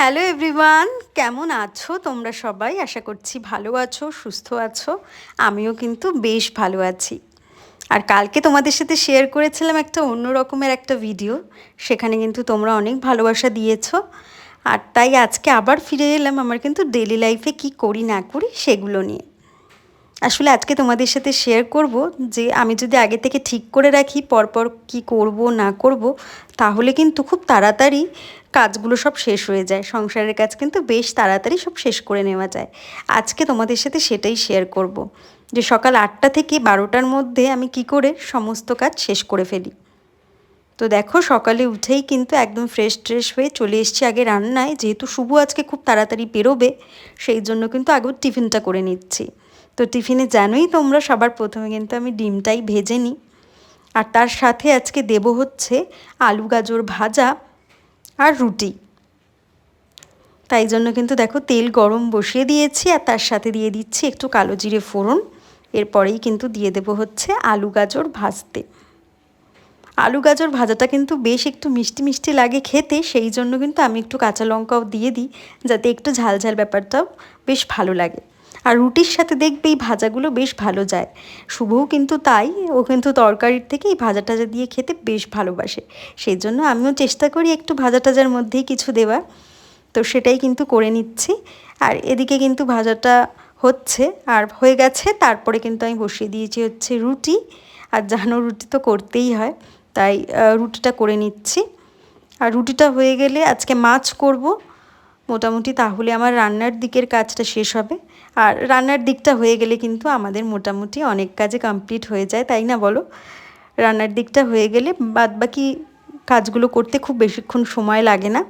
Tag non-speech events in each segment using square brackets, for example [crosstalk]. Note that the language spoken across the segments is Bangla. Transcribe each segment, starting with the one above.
হ্যালো এভরিওয়ান কেমন আছো তোমরা সবাই? আশা করছি ভালো আছো, সুস্থ আছো। আমিও কিন্তু বেশ ভালো আছি। আর কালকে তোমাদের সাথে শেয়ার করেছিলাম একটা অন্য রকমের একটা ভিডিও সেখানে কিন্তু তোমরা অনেক ভালোবাসা দিয়েছ। আর তাই আজকে আবার ফিরে এলাম। আমার কিন্তু ডেলি লাইফে কি করি না করি সেগুলো নিয়ে। আসলে আজকে তোমাদের সাথে শেয়ার করব যে আমি যদি আগে থেকে ঠিক করে রাখি, পরপর কি করব, না করব, তাহলে কিন্তু খুব তাড়াতাড়ি কাজগুলো সব শেষ হয়ে যায়। সংসারের কাজ কিন্তু বেশ তাড়াতাড়ি সব শেষ করে নেওয়া যায়। আজকে তোমাদের সাথে সেটাই শেয়ার করব যে সকাল আটটা থেকে বারোটার মধ্যে আমি কি করে সমস্ত কাজ শেষ করে ফেলি। তো দেখো, সকালে উঠেই কিন্তু একদম ফ্রেশ ট্রেশ হয়ে চলে এসছি আগে রান্নায়। যেহেতু শুভ আজকে খুব তাড়াতাড়ি বেরোবে, সেই জন্য কিন্তু আগে টিফিনটা করে নিচ্ছি। তো টিফিনে জানোই তোমরা সবার প্রথমে কিন্তু আমি ডিমটাই ভেজে নিই। আর তার সাথে আজকে দেব হচ্ছে আলু গাজর ভাজা আর রুটি। তাই জন্য কিন্তু দেখো তেল গরম বসিয়ে দিয়েছি আর তার সাথে দিয়ে দিচ্ছি একটু কালো জিরে ফোড়ন। এরপরেই কিন্তু দিয়ে দেব হচ্ছে আলু গাজর ভাজতে। আলু গাজর ভাজাটা কিন্তু বেশ একটু মিষ্টি মিষ্টি লাগে খেতে, সেই জন্য কিন্তু আমি একটু কাঁচা লঙ্কাও দিয়ে দিই, যাতে একটু ঝাল ঝাল ব্যাপারটাও বেশ ভালো লাগে। আর রুটির সাথে দেখবে এই ভাজাগুলো বেশ ভালো যায়। শুভও কিন্তু তাই, ও কিন্তু তরকারির থেকে এই ভাজা টাজা দিয়ে খেতে বেশ ভালোবাসে। সেই জন্য আমিও চেষ্টা করি একটু ভাজা টাজার মধ্যেই কিছু দেওয়ার। তো সেটাই কিন্তু করে নিচ্ছি। আর এদিকে কিন্তু ভাজাটা হচ্ছে, আর হয়ে গেছে। তারপরে কিন্তু আমি বসিয়ে দিয়েছি হচ্ছে রুটি। আর জানো রুটি তো করতেই হয়, তাই রুটিটা করে নিচ্ছি। আর রুটিটা হয়ে গেলে আজকে মাছ করব। মোটামুটি তাহলে আমার রান্নার দিকের কাজটা শেষ হবে। আর রান্নার দিকটা হয়ে গেলে কিন্তু আমাদের মোটামুটি অনেক কাজে কমপ্লিট হয়ে যায়, তাই না বলো? রান্নার দিকটা হয়ে গেলে বাদ বাকি কাজগুলো করতে খুব বেশিক্ষণ সময় লাগে না।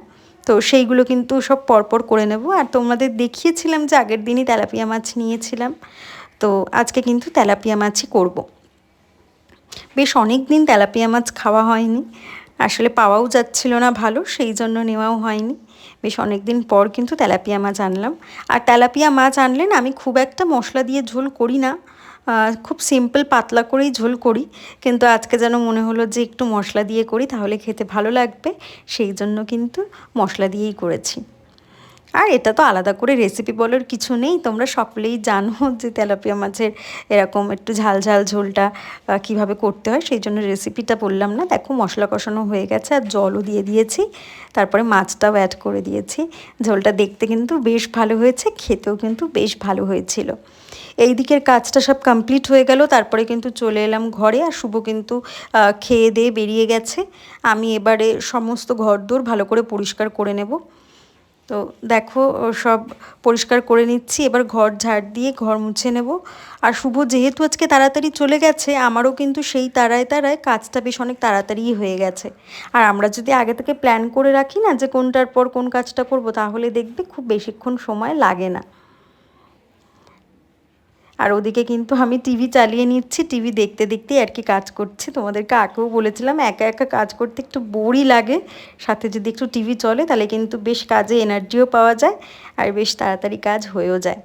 তো সেইগুলো কিন্তু সব পরপর করে নেব। আর তোমাদের দেখিয়েছিলাম যে আগের দিনই তেলাপিয়া মাছ নিয়েছিলাম। তো আজকে কিন্তু তেলাপিয়া মাছই করব। বেশ অনেক দিন তেলাপিয়া মাছ খাওয়া হয়নি। আসলে পাওয়াও যাচ্ছিল না ভালো, সেই জন্য নেওয়াও হয়নি। বেশ অনেক দিন পর কিন্তু তেলাপিয়া মাছ আনলাম আর তেলাপিয়া মাছ আনলেন আমি খুব একটা মশলা দিয়ে ঝোল করি না। খুব সিম্পল পাতলা করেই ঝোল করি। কিন্তু আজকে যেন মনে হলো যে একটু মশলা দিয়ে করি, তাহলে খেতে ভালো লাগবে। সেই জন্য কিন্তু মশলা দিয়েই করেছি। আর এটা তো আলাদা করে রেসিপি বলার কিছু নেই। তোমরা সকলেই জানো যে তেলাপিয়া মাছের এরকম একটু ঝাল ঝাল ঝোলটা কীভাবে করতে হয়, সেই জন্য রেসিপিটা বললাম না। দেখো, মশলা কষানো হয়ে গেছে আর জলও দিয়ে দিয়েছি। তারপরে মাছটাও অ্যাড করে দিয়েছি। ঝোলটা দেখতে কিন্তু বেশ ভালো হয়েছে, খেতেও কিন্তু বেশ ভালো হয়েছিল। এই দিকের কাজটা সব কমপ্লিট হয়ে গেল। তারপরে কিন্তু চলে এলাম ঘরে আর শুভ কিন্তু খেয়ে দিয়ে বেরিয়ে গেছে। আমি এবারে সমস্ত ঘর দোর ভালো করে পরিষ্কার করে নেব। তো দেখো সব পরিষ্কার করে নিচ্ছি। এবার ঘর ঝাড় দিয়ে ঘর মুছে নেব। আর শুভ যেহেতু আজকে তাড়াতাড়ি চলে গেছে, আমারও কিন্তু সেই তারায় তারায় কাজটা বেশ অনেক তাড়াতাড়িই হয়ে গেছে। আর আমরা যদি আগে থেকে প্ল্যান করে রাখি না যে কোনটার পর কোন কাজটা করব, তাহলে দেখবে খুব বেশিক্ষণ সময় লাগে না। আর ওদিকে কিন্তু আমি টিভি চালিয়ে নিচ্ছি, টিভি দেখতে দেখতেই আর কি কাজ করছি। তোমাদেরকে আগেও বলেছিলাম, একা একা কাজ করতে একটু বোরই লাগে। সাথে যদি একটু টিভি চলে, তাহলে কিন্তু বেশ কাজে এনার্জিও পাওয়া যায় আর বেশ তাড়াতাড়ি কাজ হয়েও যায়।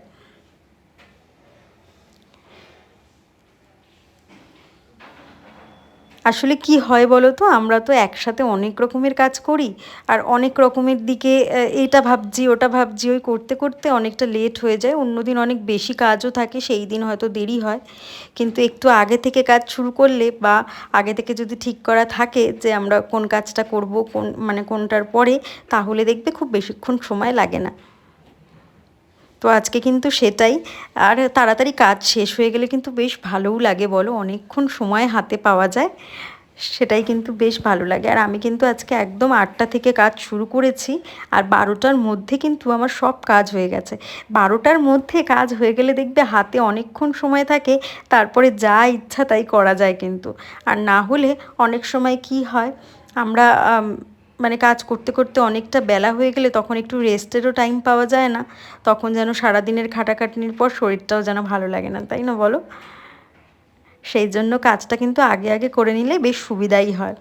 আসলে কি হয় বলো তো আমরা তো একসাথে অনেক রকমের কাজ করি আর অনেক রকমের দিকে এটা ভাবছি, ওটা ভাবছি, ওই করতে করতে অনেকটা লেট হয়ে যায়। অন্যদিন অনেক বেশি কাজও থাকে, সেই দিন হয়তো দেরি হয়। কিন্তু একটু আগে থেকে কাজ শুরু করলে বা আগে থেকে যদি ঠিক করা থাকে যে আমরা কোন কাজটা করব, কোন মানে কোনটার পরে, তাহলে দেখবে খুব বেশিক্ষণ সময় লাগে না। তো আজকে কিন্তু সেটাই। আর তাড়াতাড়ি কাজ শেষ হয়ে গেলে কিন্তু বেশ ভালোও লাগে বলো, অনেকক্ষণ সময় হাতে পাওয়া যায়, সেটাই কিন্তু বেশ ভালো লাগে। আর আমি কিন্তু আজকে একদম আটটা থেকে কাজ শুরু করেছি, আর বারোটার মধ্যে কিন্তু আমার সব কাজ হয়ে গেছে। বারোটার মধ্যে কাজ হয়ে গেলে দেখবে হাতে অনেকক্ষণ সময় থাকে, তারপরে যা ইচ্ছা তাই করা যায় কিন্তু। আর না হলে অনেক সময় কি হয়, আমরা মানে কাজ করতে করতে অনেকটা বেলা হয়ে গেলে তখন একটু রেস্টেরও টাইম পাওয়া যায় না। তখন যেন সারাদিনের খাটাখাটনির পর শরীরটাও যেন ভালো লাগে না, তাই না বলো? সেই জন্য কাজটা কিন্তু আগে আগে করে নিলে বেশ সুবিধাই হয়।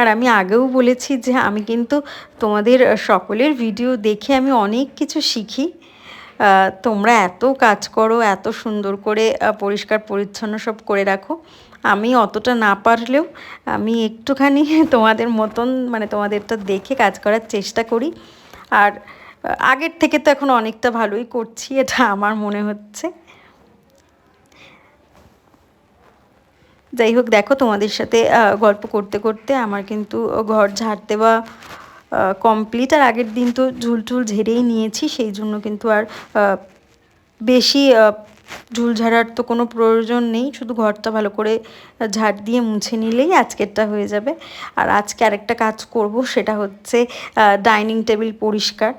আর আমি আগেও বলেছি যে আমি কিন্তু তোমাদের সকলের ভিডিও দেখে আমি অনেক কিছু শিখি। তোমরা এত কাজ করো, এত সুন্দর করে পরিষ্কার পরিচ্ছন্ন সব করে রাখো। আমি অতটা না পারলেও আমি একটুখানি [laughs] তোমাদের মতন মানে তোমাদেরটা দেখে কাজ করার চেষ্টা করি। আর আগের থেকে তো এখন অনেকটা ভালোই করছি, এটা আমার মনে হচ্ছে। যাই হোক, দেখো তোমাদের সাথে গল্প করতে করতে আমার কিন্তু ঘর ঝাড় দেওয়া কমপ্লিট আর আগের দিন তো ঝুলটুল ঝেড়েই নিয়েছি, সেই জন্য কিন্তু আর বেশি ঝুল ঝাড়ার তো কোনো প্রয়োজন নেই, শুধু ঘরটা ভালো করে ঝাড় দিয়ে মুছে নিলেই আজকেরটা হয়ে যাবে। আর আজকে আরেকটা কাজ করব, সেটা হচ্ছে ডাইনিং টেবিল পরিষ্কার।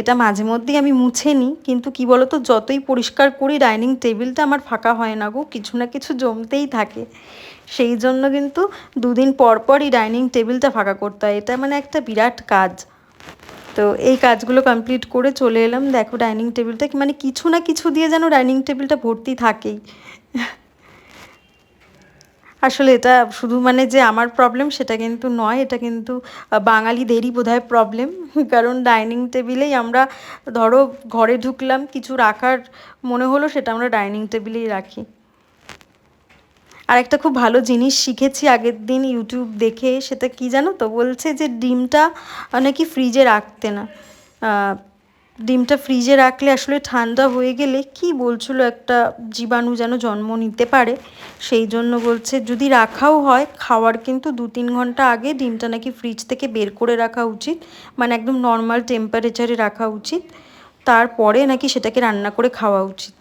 এটা মাঝে মধ্যেই আমি মুছে নিই, কিন্তু কি বলতো, যতই পরিষ্কার করি, ডাইনিং টেবিলটা আমার ফাঁকা হয় না গো, কিছু না কিছু জমতেই থাকে। সেই জন্য কিন্তু দুদিন পর পরই ডাইনিং টেবিলটা ফাঁকা করতে হয়। এটা মানে একটা বিরাট কাজ। তো এই কাজগুলো কমপ্লিট করে চলে এলাম। দেখো ডাইনিং টেবিলটা মানে কিছু না কিছু দিয়ে যেন ডাইনিং টেবিলটা ভর্তি থাকেই। আসলে এটা শুধু মানে যে আমার প্রবলেম সেটা কিন্তু নয়, এটা কিন্তু বাঙালিদেরই বোধহয় প্রবলেম কারণ ডাইনিং টেবিলেই আমরা ধরো ঘরে ঢুকলাম, কিছু রাখার মনে হলো সেটা আমরা ডাইনিং টেবিলেই রাখি। আর একটা খুব ভালো জিনিস শিখেছি আগের দিন ইউটিউব দেখে, সেটা কি জানো তো? বলছে যে ডিমটা নাকি ফ্রিজে রাখতে না। ডিমটা ফ্রিজে রাখলে আসলে ঠান্ডা হয়ে গেলে কি বলছিল একটা জীবাণু যেন জন্ম নিতে পারে, সেই জন্য বলছে যদি রাখাও হয়, খাওয়ার কিন্তু দু তিন ঘণ্টা আগে ডিমটা নাকি ফ্রিজ থেকে বের করে রাখা উচিত মানে একদম নর্মাল টেম্পারেচারে রাখা উচিত, তারপরে নাকি সেটাকে রান্না করে খাওয়া উচিত।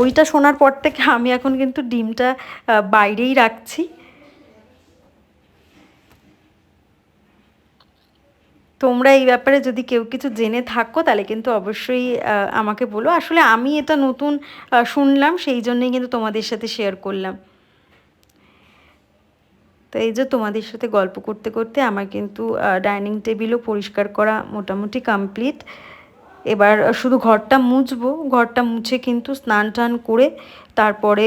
ওইটা শোনার পর থেকে আমি এখন কিন্তু ডিমটা বাইরেই রাখছি। তোমরা এই ব্যাপারে যদি কেউ কিছু জেনে থাকো, তাহলে কিন্তু অবশ্যই আমাকে বলো। আসলে আমি এটা নতুন শুনলাম, সেই জন্যই কিন্তু তোমাদের সাথে শেয়ার করলাম। তো এই যে তোমাদের সাথে গল্প করতে করতে আমার কিন্তু ডাইনিং টেবিলও পরিষ্কার করা মোটামুটি কমপ্লিট এবার শুধু ঘরটা মুছবো ঘরটা মুছে কিন্তু স্নান টান করে তারপরে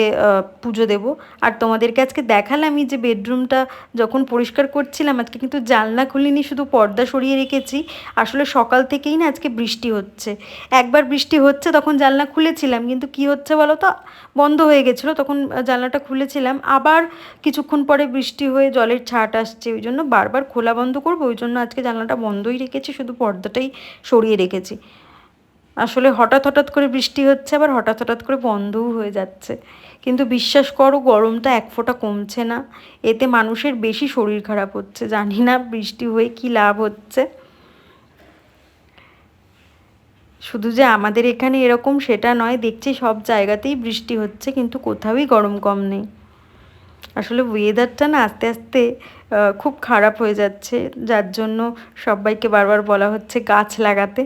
পুজো দেব। আর তোমাদেরকে আজকে দেখালামই যে বেডরুমটা যখন পরিষ্কার করছিলাম, আজকে কিন্তু জানলা খুলিনি, শুধু পর্দা সরিয়ে রেখেছি। আসলে সকাল থেকেই না আজকে বৃষ্টি হচ্ছে। একবার বৃষ্টি হচ্ছে, তখন জানলা খুলেছিলাম, কিন্তু কি হচ্ছে বলো তো? বন্ধ হয়ে গেছিল, তখন জানলাটা খুলেছিলাম। আবার কিছুক্ষণ পরে বৃষ্টি হয়ে জলের ছাট আসছে, ওই জন্য বারবার খোলা বন্ধ করব, ওই জন্য আজকে জানলাটা বন্ধই রেখেছি, শুধু পর্দাটাই সরিয়ে রেখেছি। আসলে হঠাৎ হঠাৎ করে বৃষ্টি হচ্ছে, আবার হঠাৎ হঠাৎ করে বন্ধও হয়ে যাচ্ছে। কিন্তু বিশ্বাস করো, গরমটা এক ফোঁটা কমছে না। এতে মানুষের বেশি শরীর খারাপ হচ্ছে। জানি না বৃষ্টি হয়ে কি লাভ হচ্ছে। শুধু যে আমাদের এখানে এরকম সেটা নয়, দেখছি সব জায়গাতেই বৃষ্টি হচ্ছে, কিন্তু কোথাওই গরম কম নেই। আসলে ওয়েদারটা না আস্তে আস্তে খুব খারাপ হয়ে যাচ্ছে। যার জন্য সবাইকে বারবার বলা হচ্ছে গাছ লাগাতে।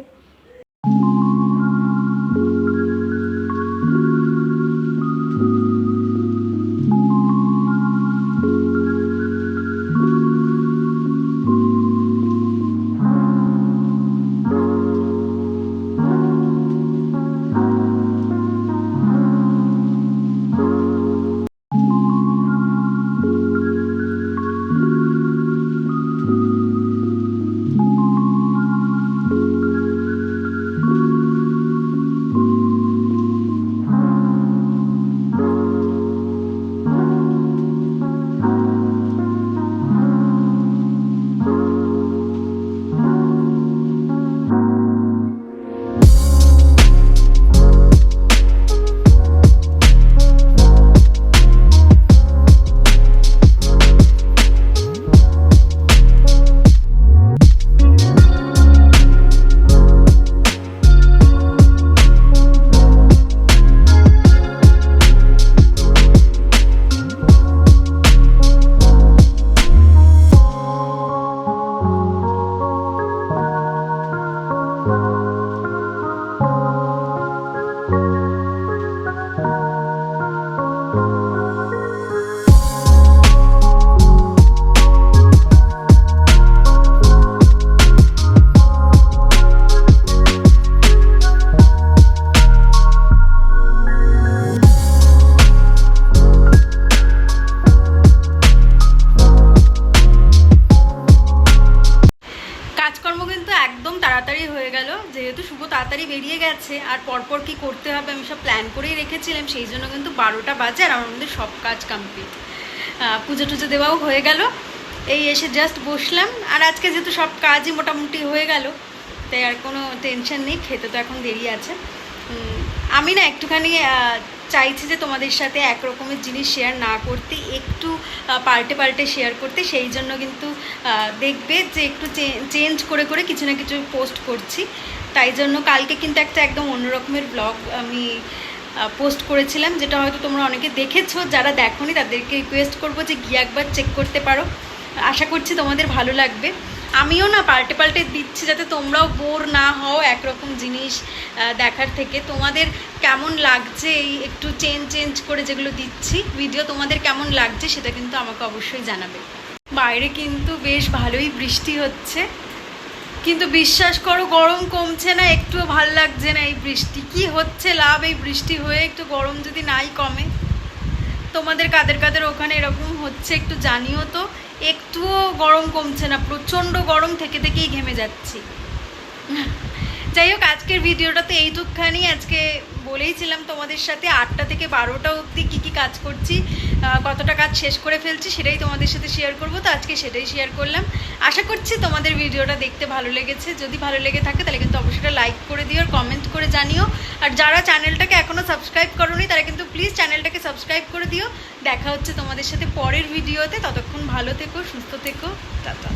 পরপর কি করতে হবে আমি সব প্ল্যান করেই রেখেছিলাম, সেই জন্য কিন্তু বারোটা বাজে আর মধ্যে সব কাজ কমপ্লিট পুজো টুজো দেওয়াও হয়ে গেল। এই এসে জাস্ট বসলাম, আর আজকে যেহেতু সব কাজই মোটামুটি হয়ে গেল, তাই আর কোনো টেনশন নেই, খেতে তো এখন দেরি আছে। আমি না একটুখানি চাইছি যে তোমাদের সাথে এক রকমের জিনিস শেয়ার না করতে, একটু পাল্টে পাল্টে শেয়ার করতে, সেই জন্য কিন্তু দেখবে যে একটু চেঞ্জ করে করে কিছু না কিছু পোস্ট করছি। তাই জন্য কালকে কিন্তু একটা একদম অন্যরকমের ব্লগ আমি পোস্ট করেছিলাম, যেটা হয়তো তোমরা অনেকে দেখেছ, যারা দেখোনি তাদেরকে রিকোয়েস্ট করব যে গিয়ে একবার চেক করতে পারো। আশা করছি তোমাদের ভালো লাগবে। আমিও না পাল্টে পাল্টে দিচ্ছি যাতে তোমরাও বোর না হও একরকম জিনিস দেখার থেকে। তোমাদের কেমন লাগছে এই একটু চেঞ্জ চেঞ্জ করে যেগুলো দিচ্ছি? ভিডিও তোমাদের কেমন লাগছে সেটা কিন্তু আমাকে অবশ্যই জানাবে। বাইরে কিন্তু বেশ ভালোই বৃষ্টি হচ্ছে। কিন্তু বিশ্বাস করো, গরম কমছে না, একটুও ভালো লাগছে না এই বৃষ্টি। কি হচ্ছে লাভ এই বৃষ্টি হয়ে একটু গরম যদি নাই কমে? তোমাদের কাদের কাদের ওখানে এরকম হচ্ছে একটু জানিও তো। একটুও গরম কমছে না, প্রচণ্ড গরম থেকে থেকেই ঘেমে যাচ্ছি। যাই হোক, আজকের ভিডিওটা তো এইটুকখানি। আজকে বলেইছিলাম তোমাদের সাথে, আটটা থেকে বারোটা অবধি কী কী কাজ করছি কতটা কাজ শেষ করে ফেলছি সেটাই তোমাদের সাথে শেয়ার করব। তো আজকে সেটাই শেয়ার করলাম। আশা করছি তোমাদের ভিডিওটা দেখতে ভালো লেগেছে। যদি ভালো লেগে থাকে, তাহলে কিন্তু অবশ্যই লাইক করে দিও আর কমেন্ট করে জানিও। আর যারা চ্যানেলটাকে এখনও সাবস্ক্রাইব করোনি, তারা কিন্তু প্লিজ চ্যানেলটাকে সাবস্ক্রাইব করে দিও। দেখা হচ্ছে তোমাদের সাথে পরের ভিডিওতে। ততক্ষণ ভালো থেকো, সুস্থ থেকো। টাটা।